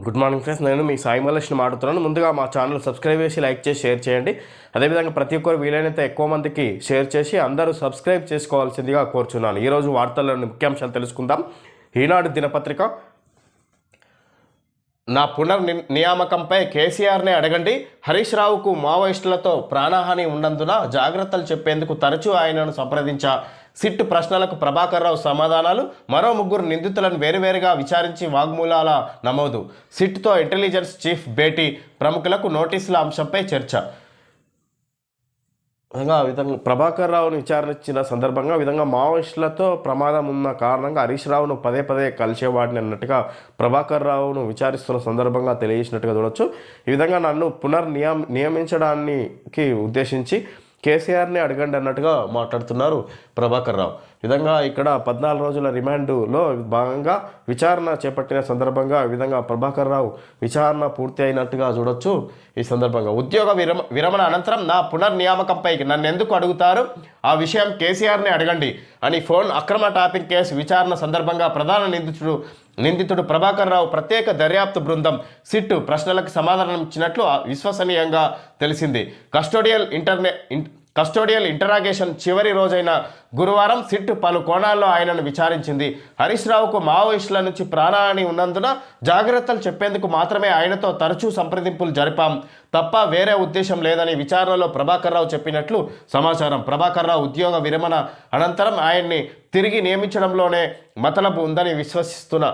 Good morning friends నేను మీ సాయి మలేష్ని మాట్లాడుతున్నాను. ముందుగా మా ఛానల్ సబ్స్క్రైబ్ చేసి లైక్ చేసి షేర్ చేయండి. అదేవిధంగా ప్రతి ఒక్కరు వీలైనంత ఎక్కువ మందికి షేర్ చేసి అందరూ సబ్స్క్రైబ్ చేసుకోవాల్సిందిగా కోరుచున్నాను. ఈరోజు వార్తల్లోని ముఖ్యాంశాలు తెలుసుకుందాం. ఈనాడు దినపత్రిక నా పునర్ ని- నియామకంపై కేసీఆర్నే అడగండి. హరీష్ రావుకు మావోయిస్టులతో ప్రాణహాని ఉన్నందున జాగ్రత్తలు చెప్పేందుకు తరచూ ఆయనను సంప్రదించా సిట్ ప్రశ్నలకు ప్రభాకర్ రావు సమాధానాలు మరో ముగ్గురు నిందితులను వేరువేరుగా విచారించి వాగ్మూలాల నమోదు. సిట్తో ఇంటెలిజెన్స్ చీఫ్ భేటీ ప్రముఖులకు నోటీసుల అంశంపై చర్చ. విధంగా విధంగా ప్రభాకర్ రావును విచారించిన సందర్భంగా విధంగా మావోయిస్టులతో ప్రమాదం ఉన్న కారణంగా హరీష్ రావును పదే పదే కలిసేవాడిని అన్నట్టుగా ప్రభాకర్ రావును విచారిస్తున్న సందర్భంగా తెలియజేసినట్టుగా చూడొచ్చు. ఈ విధంగా నన్ను పునర్ నియమ నియమించడానికి ఉద్దేశించి కేసీఆర్ని అడగండి అన్నట్టుగా మాట్లాడుతున్నారు ప్రభాకర్ రావు. విధంగా ఇక్కడ పద్నాలుగు రోజుల రిమాండ్లో భాగంగా విచారణ చేపట్టిన సందర్భంగా విధంగా ప్రభాకర్ రావు విచారణ పూర్తి అయినట్టుగా చూడొచ్చు ఈ సందర్భంగా. ఉద్యోగ విరమ విరమణ అనంతరం నా పునర్నియామకంపై నన్ను ఎందుకు అడుగుతారు? ఆ విషయం కేసీఆర్ని అడగండి అని ఫోన్ అక్రమ టాపింగ్ కేసు విచారణ సందర్భంగా ప్రధాన నిందితుడు నిందితుడు ప్రభాకర్ రావు ప్రత్యేక దర్యాప్తు బృందం సిట్టు ప్రశ్నలకు సమాధానం ఇచ్చినట్లు విశ్వసనీయంగా తెలిసింది. కస్టోడియల్ ఇంటర్నే కస్టోడియల్ ఇంటరాగేషన్ చివరి రోజైన గురువారం సిట్ పలు కోణాల్లో ఆయనను విచారించింది. హరీష్ రావుకు మావోయిస్టుల నుంచి ప్రాణహాని ఉన్నందున జాగ్రత్తలు చెప్పేందుకు మాత్రమే ఆయనతో తరచూ సంప్రదింపులు జరిపాం. తప్ప వేరే ఉద్దేశం లేదని విచారణలో ప్రభాకర్ రావు చెప్పినట్లు సమాచారం. ప్రభాకర్ రావు ఉద్యోగ విరమణ అనంతరం ఆయన్ని తిరిగి నియమించడంలోనే మతలబు ఉందని విశ్వసిస్తున్న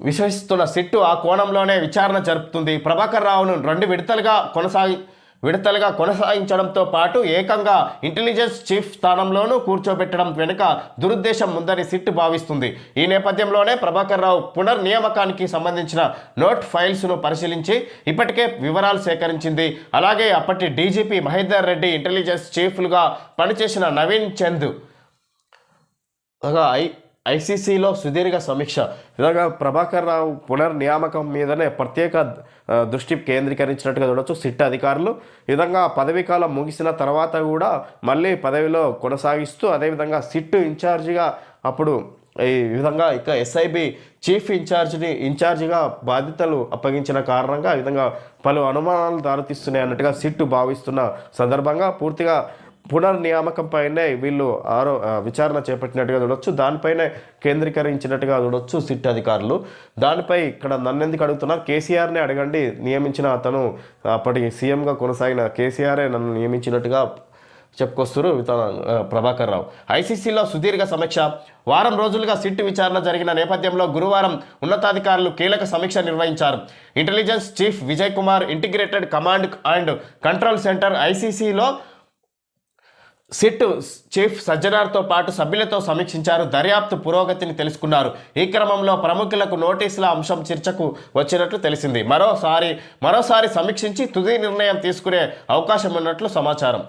విశ్వసిస్తున్న సిట్టు ఆ కోణంలోనే విచారణ జరుపుతుంది. ప్రభాకర్ రావును రెండు విడతలుగా కొనసాగి విడతలుగా కొనసాగించడంతో పాటు ఏకంగా ఇంటెలిజెన్స్ చీఫ్ స్థానంలోనూ కూర్చోబెట్టడం వెనుక దురుద్దేశం ఉందని సిట్ భావిస్తుంది. ఈ నేపథ్యంలోనే ప్రభాకర్ రావు పునర్నియామకానికి సంబంధించిన నోట్ ఫైల్స్ను పరిశీలించి ఇప్పటికే వివరాలు సేకరించింది. అలాగే అప్పటి డీజీపీ మహేందర్ రెడ్డి ఇంటెలిజెన్స్ చీఫ్లుగా పనిచేసిన నవీన్ చంద్ ఐ ఐసీసీలో సుదీర్ఘ సమీక్ష. ఇలాగా ప్రభాకర్ రావు పునర్నియామకం మీదనే ప్రత్యేక దృష్టి కేంద్రీకరించినట్టుగా చూడొచ్చు సిట్ అధికారులు. విధంగా పదవీ కాలం ముగిసిన తర్వాత కూడా మళ్ళీ పదవిలో కొనసాగిస్తూ అదేవిధంగా సిట్ ఇన్ఛార్జిగా అప్పుడు ఈ విధంగా ఇక ఎస్ఐబి చీఫ్ ఇన్ఛార్జిని ఇన్ఛార్జిగా బాధ్యతలు అప్పగించిన కారణంగా ఈ విధంగా పలు అనుమానాలు దారితీస్తున్నాయి అన్నట్టుగా సిట్టు భావిస్తున్న సందర్భంగా పూర్తిగా పునర్నియామకంపైనే వీళ్ళు ఆరో విచారణ చేపట్టినట్టుగా చూడొచ్చు. దానిపైనే కేంద్రీకరించినట్టుగా చూడొచ్చు సిట్ అధికారులు. దానిపై ఇక్కడ నన్ను ఎందుకు అడుగుతున్నారు? కేసీఆర్నే అడగండి. నియమించిన అతను అప్పటి సీఎంగా కొనసాగిన కేసీఆరే నన్ను నియమించినట్టుగా చెప్పుకొస్తారు తన ప్రభాకర్ రావు. ఐసీసీలో సుదీర్ఘ సమీక్ష. వారం రోజులుగా సిట్ విచారణ జరిగిన నేపథ్యంలో గురువారం ఉన్నతాధికారులు కీలక సమీక్ష నిర్వహించారు. Intelligence chief Vijay Kumar integrated command and control centre ఐసీసీలో SIT chief సజ్జనార్తో పాటు సభ్యులతో సమీక్షించారు. దర్యాప్తు పురోగతిని తెలుసుకున్నారు. ఈ క్రమంలో ప్రముఖులకు నోటీసుల అంశం చర్చకు వచ్చినట్లు తెలిసింది. మరోసారి మరోసారి సమీక్షించి తుది నిర్ణయం తీసుకునే అవకాశం ఉన్నట్లు సమాచారం.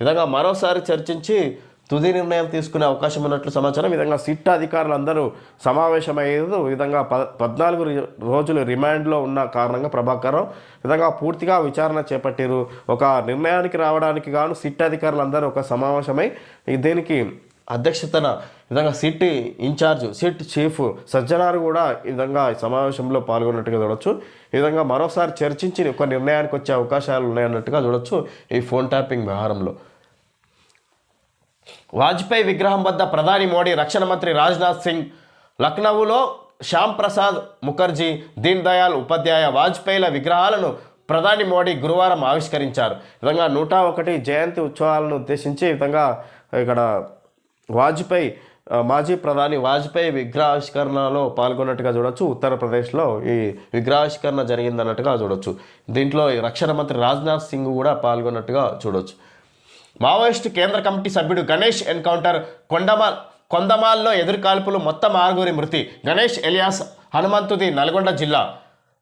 విధంగా మరోసారి చర్చించి తుది నిర్ణయం తీసుకునే అవకాశం ఉన్నట్లు సమాచారం. ఈ విధంగా సిట్ అధికారులందరూ సమావేశమయ్యేది ఈ విధంగా ప పద్నాలుగు రోజులు రిమాండ్లో ఉన్న కారణంగా ప్రభాకర్ విధంగా పూర్తిగా విచారణ చేపట్టారు. ఒక నిర్ణయానికి రావడానికి గాను సిట్ అధికారులందరూ ఒక సమావేశమై దీనికి అధ్యక్షతన విధంగా SIT incharge SIT chief Sajjanar కూడా ఈ విధంగా ఈ సమావేశంలో పాల్గొన్నట్టుగా చూడొచ్చు. ఈ విధంగా మరోసారి చర్చించి ఒక నిర్ణయానికి వచ్చే అవకాశాలు ఉన్నాయన్నట్టుగా చూడొచ్చు ఈ ఫోన్ ట్యాపింగ్ వ్యవహారంలో. వాజ్పేయి విగ్రహం వద్ద ప్రధాని మోడీ రక్షణ మంత్రి రాజ్నాథ్ సింగ్ లక్నౌలో శ్యామ్ ప్రసాద్ ముఖర్జీ దీన్ దయాళ్ ఉపాధ్యాయ వాజ్పేయిల విగ్రహాలను ప్రధాని మోడీ గురువారం ఆవిష్కరించారు. ఈ విధంగా నూట ఒకటి జయంతి ఉత్సవాలను ఉద్దేశించి ఈ విధంగా ఇక్కడ వాజ్పేయి మాజీ ప్రధాని వాజ్పేయి విగ్రహావిష్కరణలో పాల్గొన్నట్టుగా చూడొచ్చు. ఉత్తరప్రదేశ్లో ఈ విగ్రహావిష్కరణ జరిగిందన్నట్టుగా చూడొచ్చు. దీంట్లో ఈ రక్షణ మంత్రి రాజ్నాథ్ సింగ్ కూడా పాల్గొన్నట్టుగా చూడొచ్చు. మావోయిస్టు కేంద్ర కమిటీ సభ్యుడు గణేష్ ఎన్కౌంటర్ కొండమాల్ కొందమాల్లో ఎదురుకాల్పులు మొత్తం ఆరుగురి మృతి. గణేష్ ఎలియాస్ హనుమంతుది నల్గొండ జిల్లా.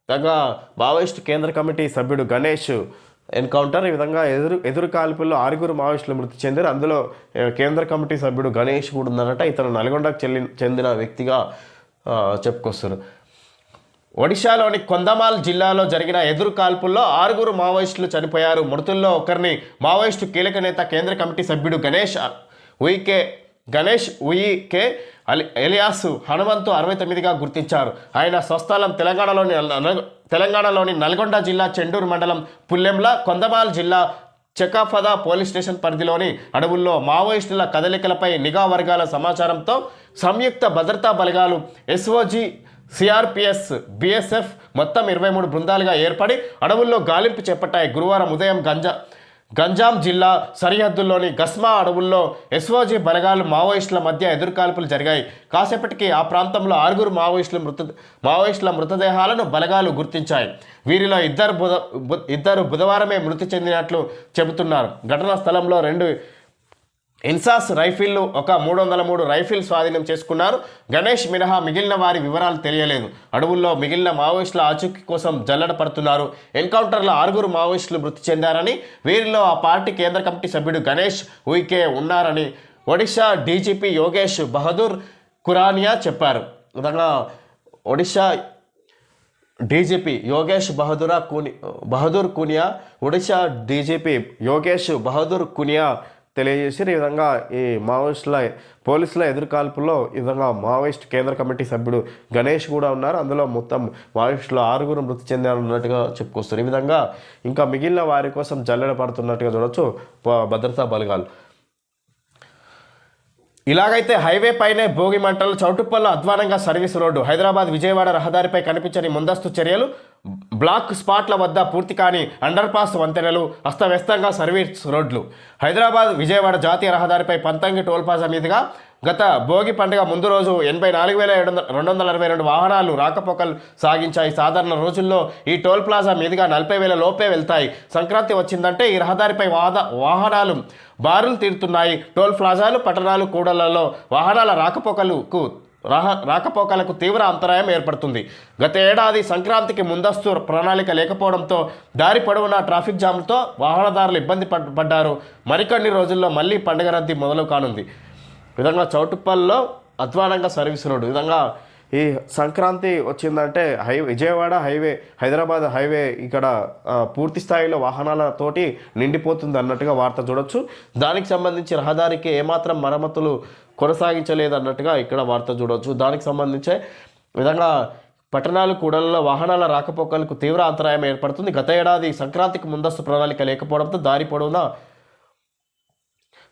విధంగా మావోయిస్టు కేంద్ర కమిటీ సభ్యుడు గణేష్ ఎన్కౌంటర్ ఈ విధంగా ఎదురు ఎదురు కాల్పుల్లో ఆరుగురు మావోయిస్టులు మృతి చెందారు. అందులో కేంద్ర కమిటీ సభ్యుడు గణేష్ కూడా ఉందన్నట ఇతను నల్గొండకు చెల్లి చెందిన వ్యక్తిగా చెప్పుకొస్తున్నారు ఒడిశాలోని కొందమాల్ జిల్లాలో జరిగిన ఎదురు కాల్పుల్లో ఆరుగురు మావోయిస్టులు చనిపోయారు. మృతుల్లో ఒకరిని మావోయిస్టు కీలక నేత కేంద్ర కమిటీ సభ్యుడు గణేష్ ఉయికే గణేష్ ఉయికే అలి ఎలియాస్ హనుమంతు అరవై తొమ్మిదిగా గుర్తించారు. ఆయన స్వస్థలం తెలంగాణలోని తెలంగాణలోని నల్గొండ జిల్లా చెండూరు మండలం పుల్లెంల కొందమాల్ జిల్లా చెకాఫదా పోలీస్ స్టేషన్ పరిధిలోని అడవుల్లో మావోయిస్టుల కదలికలపై నిఘా వర్గాల సమాచారంతో సంయుక్త భద్రతా బలగాలు ఎస్ఓజీ సిఆర్పిఎస్ బీఎస్ఎఫ్ మొత్తం ఇరవై మూడు బృందాలుగా ఏర్పడి అడవుల్లో గాలింపు చేపట్టాయి. గురువారం ఉదయం గంజా గంజాం జిల్లా సరిహద్దుల్లోని గస్మా అడవుల్లో ఎస్ఓజీ బలగాలు మావోయిస్టుల మధ్య ఎదురుకాల్పులు జరిగాయి. కాసేపటికి ఆ ప్రాంతంలో ఆరుగురు మావోయిస్టుల మృత మావోయిస్టుల మృతదేహాలను బలగాలు గుర్తించాయి. వీరిలో ఇద్దరు బుధ బు- ఇద్దరు బుధవారమే మృతి చెందినట్లు చెబుతున్నారు. ఘటనా స్థలంలో రెండు ఇన్సాస్ రైఫిల్ను ఒక మూడు వందల మూడు రైఫిల్ స్వాధీనం చేసుకున్నారు. గణేష్ మినహా మిగిలిన వారి వివరాలు తెలియలేదు. అడవుల్లో మిగిలిన మావోయిస్టుల ఆచూకీ కోసం జల్లడ పడుతున్నారు. ఎన్కౌంటర్లో ఆరుగురు మావోయిస్టులు మృతి చెందారని వీరిలో ఆ పార్టీ కేంద్ర కమిటీ సభ్యుడు గణేష్ ఉయికే ఉన్నారని ఒడిశా డీజీపీ యోగేష్ బహదూర్ కురానియా చెప్పారు. విధంగా ఒడిశా డీజీపీ యోగేష్ బహదూరా కుని బహదూర్ కునియా ఒడిశా డీజీపీ యోగేష్ బహదూర్ కునియా తెలియజేసి ఈ విధంగా ఈ మావోయిస్టుల పోలీసుల ఎదురుకాల్పుల్లో ఈ విధంగా మావోయిస్ట్ కేంద్ర కమిటీ సభ్యుడు గణేష్ కూడా ఉన్నారు. అందులో మొత్తం మావోయిస్టులు ఆరుగురు మృతి చెందారన్నట్టుగా చెప్పుకొస్తారు. ఈ విధంగా ఇంకా మిగిలిన వారి కోసం జల్లెడ పడుతున్నట్టుగా చూడొచ్చు. భద్రతా బలగాలు. ఇలాగైతే హైవే పైనే భోగి మంటలు చౌటుప్పల్లో అధ్వానంగా సర్వీస్ రోడ్డు. హైదరాబాద్ విజయవాడ రహదారిపై కనిపించని ముందస్తు చర్యలు బ్లాక్ స్పాట్ల వద్ద పూర్తి కాని అండర్ పాస్ వంతెనలు అస్తవ్యస్తంగా సర్వీస్ రోడ్లు. హైదరాబాద్ విజయవాడ జాతీయ రహదారిపై పంతంగి టోల్ ప్లాజా మీదుగా గత భోగి పండుగ ముందు రోజు ఎనభై నాలుగు వేల ఏడు రెండు వందల అరవై రెండు వాహనాలు రాకపోకలు సాగించాయి. సాధారణ రోజుల్లో ఈ టోల్ ప్లాజా మీదుగా నలభై వేల లోపే వెళ్తాయి. సంక్రాంతి వచ్చిందంటే ఈ రహదారిపై వాహన వాహనాలు బారులు తీరుతున్నాయి. టోల్ ప్లాజాలు పట్టణాలు కూడళ్ళలో వాహనాల రాకపోకలకు రాహ రాకపోకలకు తీవ్ర అంతరాయం ఏర్పడుతుంది. గత ఏడాది సంక్రాంతికి ముందస్తు ప్రణాళిక లేకపోవడంతో దారి పొడవునా ట్రాఫిక్ జామ్తో వాహనదారులు ఇబ్బంది పడ్- పడ్డారు. మరికొన్ని రోజుల్లో మళ్ళీ పండుగ రద్దీ మొదలు కానుంది. విధంగా చౌటుప్పల్లో అధ్వానంగా సర్వీస్ రోడ్డు విధంగా ఈ సంక్రాంతి వచ్చిందంటే హై విజయవాడ హైవే హైదరాబాద్ హైవే ఇక్కడ పూర్తి స్థాయిలో వాహనాలతోటి నిండిపోతుంది అన్నట్టుగా వార్త చూడొచ్చు. దానికి సంబంధించి రహదారికి ఏమాత్రం మరమ్మతులు కొనసాగించలేదు అన్నట్టుగా ఇక్కడ వార్త చూడొచ్చు. దానికి సంబంధించే విధంగా పట్టణాలు కూడలలో వాహనాల రాకపోకలకు తీవ్ర అంతరాయం ఏర్పడుతుంది. గత ఏడాది సంక్రాంతికి ముందస్తు ప్రణాళిక లేకపోవడంతో దారి పొడవునా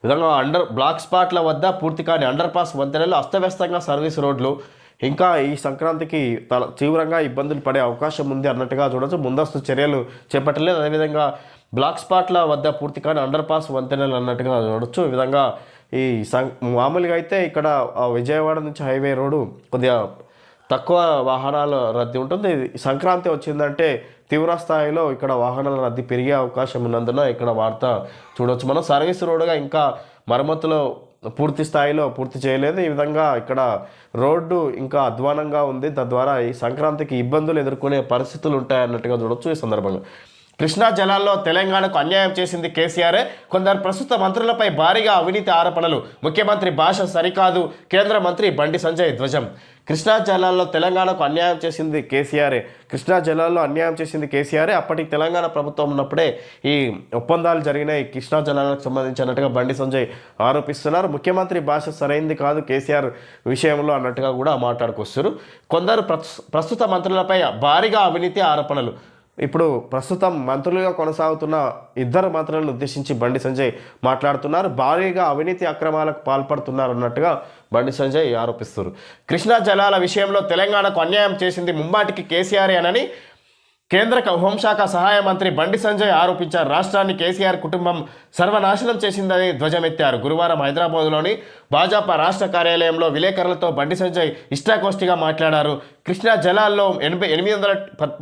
విధంగా అండర్ బ్లాక్ స్పాట్ల వద్ద పూర్తి కాని అండర్ పాస్ వంతెనలు అస్తవ్యస్తంగా సర్వీస్ రోడ్లు ఇంకా ఈ సంక్రాంతికి తల తీవ్రంగా ఇబ్బందులు పడే అవకాశం ఉంది అన్నట్టుగా చూడొచ్చు. ముందస్తు చర్యలు చేపట్టలేదు. అదేవిధంగా బ్లాక్ స్పాట్ల వద్ద పూర్తి కాని అండర్ పాస్ వంతెనలు అన్నట్టుగా చూడొచ్చు. ఈ విధంగా ఈ సం మామూలుగా అయితే ఇక్కడ ఆ విజయవాడ నుంచి హైవే రోడ్డు కొద్దిగా తక్కువ వాహనాల రద్దీ ఉంటుంది. సంక్రాంతి వచ్చిందంటే తీవ్ర స్థాయిలో ఇక్కడ వాహనాల రద్దీ పెరిగే అవకాశం ఉన్నందున ఇక్కడ వార్త చూడవచ్చు మనం సర్వీస్ రోడ్డుగా ఇంకా మరమ్మతులు పూర్తి స్థాయిలో పూర్తి చేయలేదు. ఈ విధంగా ఇక్కడ రోడ్డు ఇంకా అధ్వానంగా ఉంది. తద్వారా ఈ సంక్రాంతికి ఇబ్బందులు ఎదుర్కొనే పరిస్థితులు ఉంటాయన్నట్టుగా చూడొచ్చు ఈ సందర్భంగా. కృష్ణా జలాల్లో తెలంగాణకు అన్యాయం చేసింది కేసీఆరే. కొందరు ప్రస్తుత మంత్రులపై భారీగా అవినీతి ఆరోపణలు. ముఖ్యమంత్రి భాష సరికాదు. కేంద్ర మంత్రి బండి సంజయ్ ధ్వజం. కృష్ణా జిల్లాలో తెలంగాణకు అన్యాయం చేసింది కేసీఆరే. కృష్ణా జిల్లాలో అన్యాయం చేసింది కేసీఆరే. అప్పటికి తెలంగాణ ప్రభుత్వం ఉన్నప్పుడే ఈ ఒప్పందాలు జరిగినాయి. కృష్ణా జలాలకు సంబంధించినట్టుగా బండి సంజయ్ ఆరోపిస్తున్నారు. ముఖ్యమంత్రి భాష సరైంది కాదు కేసీఆర్ విషయంలో అన్నట్టుగా కూడా మాట్లాడుకొస్తున్నారు. కొందరు ప్రస్తుత మంత్రులపై భారీగా అవినీతి ఆరోపణలు ఇప్పుడు ప్రస్తుతం మంత్రులుగా కొనసాగుతున్న ఇద్దరు మంత్రులను ఉద్దేశించి బండి సంజయ్ మాట్లాడుతున్నారు. భారీగా అవినీతి అక్రమాలకు పాల్పడుతున్నారు అన్నట్టుగా బండి సంజయ్ ఆరోపిస్తారు కృష్ణా జలాల విషయంలో తెలంగాణకు అన్యాయం చేసింది ముమ్మాటికి కేసీఆర్ అనని కేంద్ర హోంశాఖ సహాయ మంత్రి బండి సంజయ్ ఆరోపించారు రాష్ట్రాన్ని కేసీఆర్ కుటుంబం సర్వనాశనం చేసిందని ధ్వజమెత్తారు. గురువారం హైదరాబాద్లోని భాజపా రాష్ట్ర కార్యాలయంలో విలేకరులతో బండి సంజయ్ ఇష్టాగోష్ఠిగా మాట్లాడారు. కృష్ణా జలాల్లో ఎనభై ఎనిమిది వందల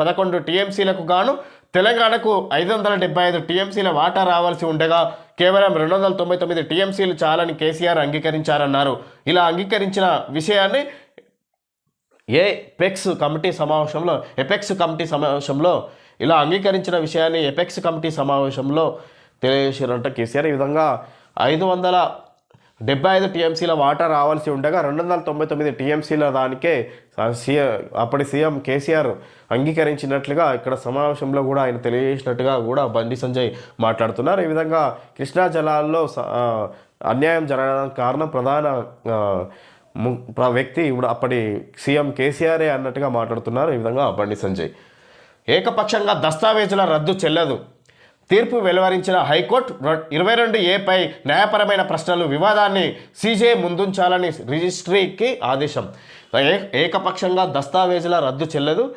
పదకొండు టీఎంసీలకు గాను తెలంగాణకు ఐదు వందల డెబ్బై ఐదు టీఎంసీల వాటా రావాల్సి ఉండగా కేవలం రెండు వందల తొంభై తొమ్మిది టీఎంసీలు చాలని కేసీఆర్ అంగీకరించారన్నారు. ఇలా అంగీకరించిన విషయాన్ని ఏ పెక్స్ కమిటీ సమావేశంలో ఎపెక్స్ కమిటీ సమావేశంలో ఇలా అంగీకరించిన విషయాన్ని ఎపెక్స్ కమిటీ సమావేశంలో తెలియజేశారంట కేసీఆర్. ఈ విధంగా ఐదు వందల డెబ్బై ఐదు టీఎంసీల వాటా రావాల్సి ఉండగా రెండు వందల తొంభై తొమ్మిది టీఎంసీల దానికే సీఎం అప్పటి సీఎం కేసీఆర్ అంగీకరించినట్లుగా ఇక్కడ సమావేశంలో కూడా ఆయన తెలియజేసినట్టుగా కూడా బండి సంజయ్ మాట్లాడుతున్నారు. ఈ విధంగా కృష్ణా జలాల్లో స- అన్యాయం జరగడానికి కారణం ప్రధాన వ్యక్తి ఇప్పుడు అప్పటి సీఎం కేసీఆరే అన్నట్టుగా మాట్లాడుతున్నారు. ఈ విధంగా బండి సంజయ్. ఏకపక్షంగా దస్తావేజుల రద్దు చెల్లదు. తీర్పు వెలువరించిన హైకోర్టు ఇరవై రెండు ఏపై న్యాయపరమైన ప్రశ్నలు వివాదాన్ని సీజే ముందుంచాలని రిజిస్ట్రీకి ఆదేశం. ఏ- ఏకపక్షంగా దస్తావేజుల రద్దు చెల్లదు.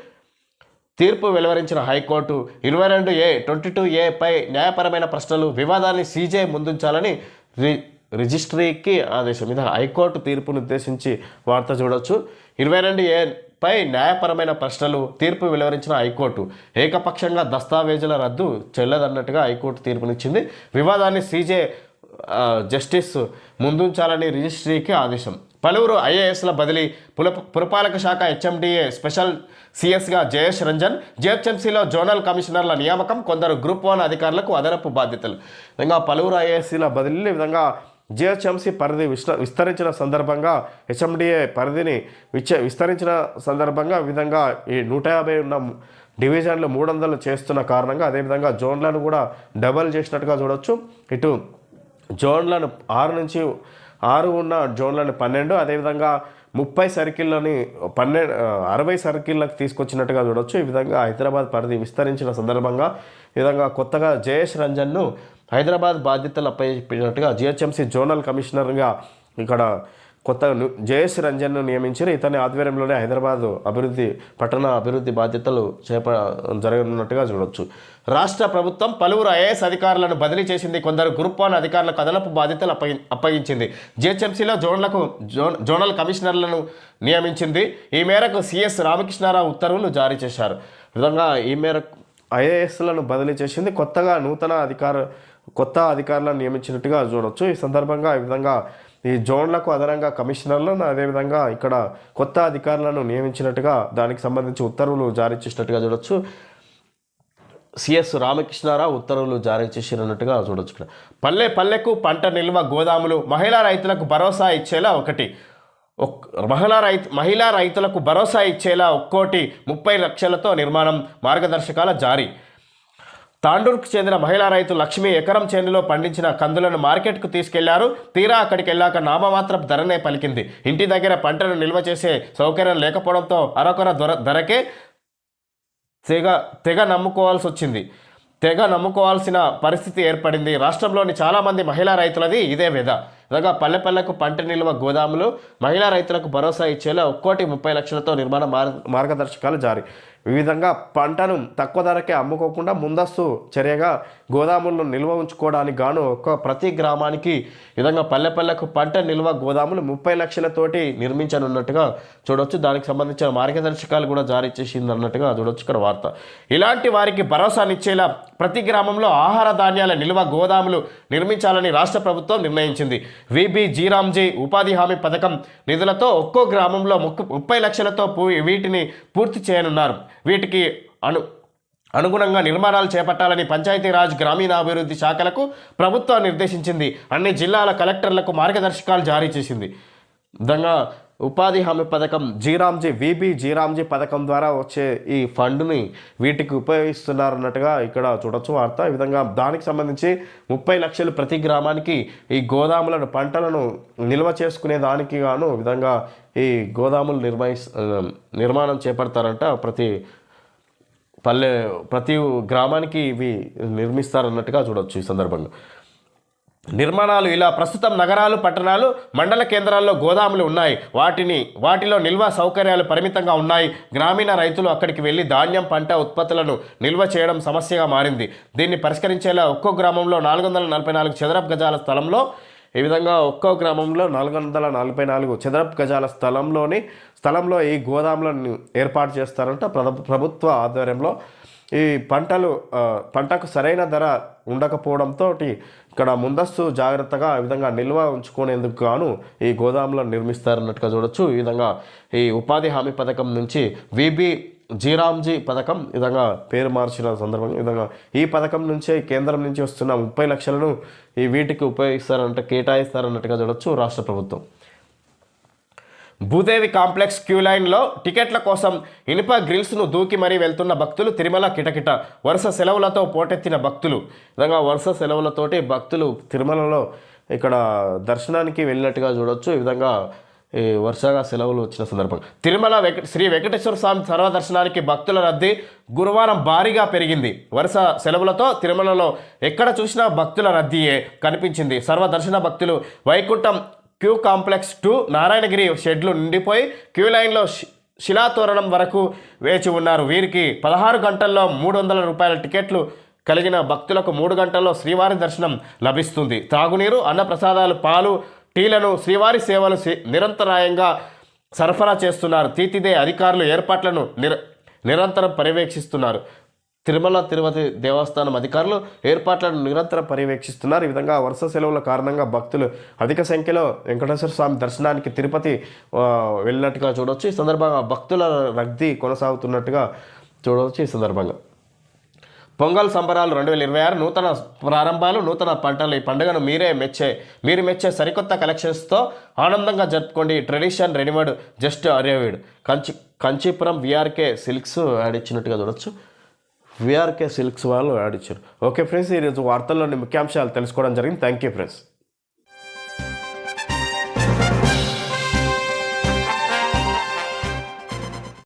తీర్పు వెలువరించిన హైకోర్టు ఇరవై రెండు ఏ ట్వంటీ టూ ఏపై న్యాయపరమైన ప్రశ్నలు వివాదాన్ని సీజే ముందుంచాలని రి రిజిస్ట్రీకి ఆదేశం. ఇది హైకోర్టు తీర్పును ఉద్దేశించి వార్త చూడొచ్చు. ఇరవై రెండు ఏ పై న్యాయపరమైన ప్రశ్నలు తీర్పు వెలువరించిన హైకోర్టు ఏకపక్షంగా దస్తావేజుల రద్దు చెల్లదన్నట్టుగా హైకోర్టు తీర్పునిచ్చింది. వివాదాన్ని సీజే జస్టిస్ ముందుంచాలని రిజిస్ట్రీకి ఆదేశం. పలువురు ఐఏఎస్ల బదిలీ పుల పురపాలక శాఖ హెచ్ఎండిఏ స్పెషల్ సిఎస్గా జయేష్ రంజన్ జిహెచ్ఎంసీలో జోనల్ కమిషనర్ల నియామకం కొందరు గ్రూప్ వన్ అధికారులకు అదనపు బాధ్యతలు. విధంగా పలువురు ఐఏఎస్సీల బదిలీలు ఈ విధంగా జిహెచ్ఎంసీ పరిధి విస్త విస్తరించిన సందర్భంగా హెచ్ఎండిఏ పరిధిని విచ్చ విస్తరించిన సందర్భంగా విధంగా ఈ నూట యాభై ఉన్న డివిజన్లు మూడు వందలు చేస్తున్న కారణంగా అదేవిధంగా జోన్లను కూడా డబల్ చేసినట్టుగా చూడొచ్చు. ఇటు జోన్లను ఆరు నుంచి ఆరు ఉన్న జోన్లను పన్నెండు అదేవిధంగా ముప్పై సర్కిల్లని పన్నెండు అరవై సర్కిల్లకు తీసుకొచ్చినట్టుగా చూడొచ్చు. ఈ విధంగా హైదరాబాద్ పరిధి విస్తరించిన సందర్భంగా ఈ విధంగా కొత్తగా జయేష్ రంజన్ను హైదరాబాద్ బాధ్యతలు అప్పగించినట్టుగా జిహెచ్ఎంసీ జోనల్ కమిషనర్గా ఇక్కడ కొత్త ను- జయేష్ రంజన్ను నియమించిన ఇతని ఆధ్వర్యంలోనే హైదరాబాద్ అభివృద్ధి పట్టణ అభివృద్ధి బాధ్యతలు చేప జరగనున్నట్టుగా చూడొచ్చు. రాష్ట్ర ప్రభుత్వం పలువురు ఐఏఎస్ అధికారులను బదిలీ చేసింది. కొందరు గ్రూప్ వన్ అధికారులకు అదనపు బాధ్యతలు అప్పగి అప్పగించింది. జిహెచ్ఎంసీలో జోన్లకు జోన్ జోనల్ కమిషనర్లను నియమించింది. ఈ మేరకు సిఎస్ రామకృష్ణారావు ఉత్తర్వులు జారీ చేశారు. విధంగా ఈ మేరకు ఐఏఎస్లను బదిలీ చేసింది. కొత్తగా నూతన అధికార కొత్త అధికారులను నియమించినట్టుగా చూడొచ్చు. ఈ సందర్భంగా ఈ విధంగా ఈ జోన్లకు అదనంగా కమిషనర్లను అదేవిధంగా ఇక్కడ కొత్త అధికారులను నియమించినట్టుగా దానికి సంబంధించి ఉత్తర్వులు జారీ చేసినట్టుగా చూడొచ్చు. సిఎస్ రామకృష్ణారావు ఉత్తర్వులు జారీ చేసినట్టుగా చూడొచ్చు ఇక్కడ. పల్లె పల్లెకు పంట నిల్వ గోదాములు మహిళా రైతులకు భరోసా ఇచ్చేలా ఒకటి. ఒక్ మహిళా రైతు మహిళా రైతులకు భరోసా ఇచ్చేలా ఒక్కోటి ముప్పై లక్షలతో నిర్మాణం మార్గదర్శకాల జారీ. తాండూర్కు చెందిన మహిళా రైతు లక్ష్మి ఎకరం చేనులో పండించిన కందులను మార్కెట్కు తీసుకెళ్ళారు. తీరా అక్కడికి వెళ్ళాక నామమాత్రం ధరనే పలికింది. ఇంటి దగ్గర పంటను నిల్వ చేసే సౌకర్యం లేకపోవడంతో అరకొర ధర ధరకే తెగ తెగ నమ్ముకోవాల్సి వచ్చింది. తెగ నమ్ముకోవాల్సిన పరిస్థితి ఏర్పడింది. రాష్ట్రంలోని చాలామంది మహిళా రైతులది ఇదే విధ ఇలాగా పల్లె పల్లెకు పంట నిల్వ గోదాములు మహిళా రైతులకు భరోసా ఇచ్చేలా ఒక్కోటి ముప్పై లక్షలతో నిర్మాణ మార్ మార్గదర్శకాలు జారీ. ఈ విధంగా పంటను తక్కువ ధరకే అమ్ముకోకుండా ముందస్తు చర్యగా గోదాములను నిల్వ ఉంచుకోవడానికి గాను ఒక ప్రతి గ్రామానికి విధంగా పల్లె పల్లెకు పంట నిల్వ గోదాములు ముప్పై లక్షలతోటి నిర్మించనున్నట్టుగా చూడొచ్చు. దానికి సంబంధించిన మార్గదర్శకాలు కూడా జారీ చేసింది అన్నట్టుగా చూడొచ్చు ఇక్కడ వార్త. ఇలాంటి వారికి భరోసానిచ్చేలా ప్రతి గ్రామంలో ఆహార ధాన్యాల నిల్వ గోదాములు నిర్మించాలని రాష్ట్ర ప్రభుత్వం నిర్ణయించింది. విబి జీరామ్జీ ఉపాధి హామీ పథకం నిధులతో ఒక్కో గ్రామంలో ముక్కు ముప్పై లక్షలతో పూ- వీటిని పూర్తి చేయనున్నారు. వీటికి అను అనుగుణంగా నిర్మాణాలు చేపట్టాలని పంచాయతీరాజ్ గ్రామీణాభివృద్ధి శాఖలకు ప్రభుత్వం నిర్దేశించింది. అన్ని జిల్లాల కలెక్టర్లకు మార్గదర్శకాలు జారీ చేసింది. విధంగా ఉపాధి హామీ పథకం జీరామ్జీ విబి జీరామ్జీ పథకం ద్వారా వచ్చే ఈ ఫండ్ని వీటికి ఉపయోగిస్తున్నారన్నట్టుగా ఇక్కడ చూడొచ్చు వార్త. ఈ విధంగా దానికి సంబంధించి ముప్పై లక్షలు ప్రతి గ్రామానికి ఈ గోదాములను పంటలను నిల్వ చేసుకునే దానికి గాను విధంగా ఈ గోదాములు నిర్వహి నిర్మాణం చేపడతారంట. ప్రతి పల్లె ప్రతి గ్రామానికి ఇవి నిర్మిస్తారన్నట్టుగా చూడొచ్చు ఈ సందర్భంగా నిర్మాణాలు ఇలా ప్రస్తుతం నగరాలు పట్టణాలు మండల కేంద్రాల్లో గోదాములు ఉన్నాయి. వాటిని వాటిలో నిల్వ సౌకర్యాలు పరిమితంగా ఉన్నాయి. గ్రామీణ రైతులు అక్కడికి వెళ్ళి ధాన్యం పంట ఉత్పత్తులను నిల్వ చేయడం సమస్యగా మారింది. దీన్ని పరిష్కరించేలా ఒక్కో గ్రామంలో నాలుగు వందల నలభై నాలుగు చదరపు గజాల స్థలంలో ఈ విధంగా ఒక్కో గ్రామంలో నాలుగు వందల నలభై నాలుగు చదరపు గజాల స్థలంలోని స్థలంలో ఈ గోదాములను ఏర్పాటు చేస్తారంట ప్రభుత్వ ఆధ్వర్యంలో ఈ పంటలు పంటకు సరైన ధర ఉండకపోవడంతో ఇక్కడ ముందస్తు జాగ్రత్తగా ఈ విధంగా నిల్వ ఉంచుకునేందుకు గాను ఈ గోదాములను నిర్మిస్తారన్నట్టుగా చూడొచ్చు. ఈ విధంగా ఈ ఉపాధి హామీ పథకం నుంచి విబి జీరామ్జీ పథకం విధంగా పేరు మార్చిన సందర్భంగా ఈ విధంగా ఈ పథకం నుంచే కేంద్రం నుంచి వస్తున్న ముప్పై లక్షలను ఈ వీటికి ఉపయోగిస్తారంట కేటాయిస్తారన్నట్టుగా చూడొచ్చు రాష్ట్ర ప్రభుత్వం. భూదేవి కాంప్లెక్స్ క్యూ లైన్లో టికెట్ల కోసం ఇనుప గ్రిల్స్ను దూకి మరీ వెళ్తున్న భక్తులు తిరుమల కిటకిట వరుస సెలవులతో పోటెత్తిన భక్తులు. విధంగా వరుస సెలవులతోటి భక్తులు తిరుమలలో ఇక్కడ దర్శనానికి వెళ్ళినట్టుగా చూడొచ్చు. ఈ విధంగా ఈ వరుసగా సెలవులు వచ్చిన సందర్భంగా తిరుమల వెంక శ్రీ వెంకటేశ్వర స్వామి సర్వదర్శనానికి భక్తుల రద్దీ గురువారం భారీగా పెరిగింది. వరుస సెలవులతో తిరుమలలో ఎక్కడ చూసినా భక్తుల రద్దీయే కనిపించింది. సర్వదర్శన భక్తులు Vaikuntham queue complex two Narayanagiri షెడ్లు నిండిపోయి క్యూ లైన్లో శిలాతోరణం వరకు వేచి ఉన్నారు. వీరికి పదహారు గంటల్లో మూడు వందల రూపాయల టికెట్లు కలిగిన భక్తులకు మూడు గంటల్లో శ్రీవారి దర్శనం లభిస్తుంది. తాగునీరు అన్నప్రసాదాలు పాలు టీలను శ్రీవారి సేవలు సి- నిరంతరాయంగా సరఫరా చేస్తున్నారు. తీతిదే అధికారులు ఏర్పాట్లను నిర నిరంతరం పర్యవేక్షిస్తున్నారు. తిరుమల తిరుపతి దేవస్థానం అధికారులు ఏర్పాట్లను నిరంతరం పర్యవేక్షిస్తున్నారు. ఈ విధంగా వరుస సెలవుల కారణంగా భక్తులు అధిక సంఖ్యలో వెంకటేశ్వర స్వామి దర్శనానికి తిరుపతి వెళ్ళినట్టుగా చూడవచ్చు ఈ సందర్భంగా భక్తుల రద్దీ కొనసాగుతున్నట్టుగా చూడవచ్చు ఈ సందర్భంగా. పొంగల్ సంబరాలు రెండు వేల ఇరవై ఆరు నూతన ప్రారంభాలు నూతన పంటలు. ఈ పండుగను మీరే మెచ్చే మీరు మెచ్చే సరికొత్త కలెక్షన్స్తో ఆనందంగా జరుపుకోండి. Tradition readymade just arrived Kanchi Kanchipuram VRK silks ad ఇచ్చినట్టుగా చూడొచ్చు. విఆర్కే సిల్క్స్ వాళ్ళు యాడ్ ఇచ్చారు. ఓకే ఫ్రెండ్స్ ఈరోజు వార్తల్లోని ముఖ్యాంశాలు తెలుసుకోవడం జరిగింది. Thank you friends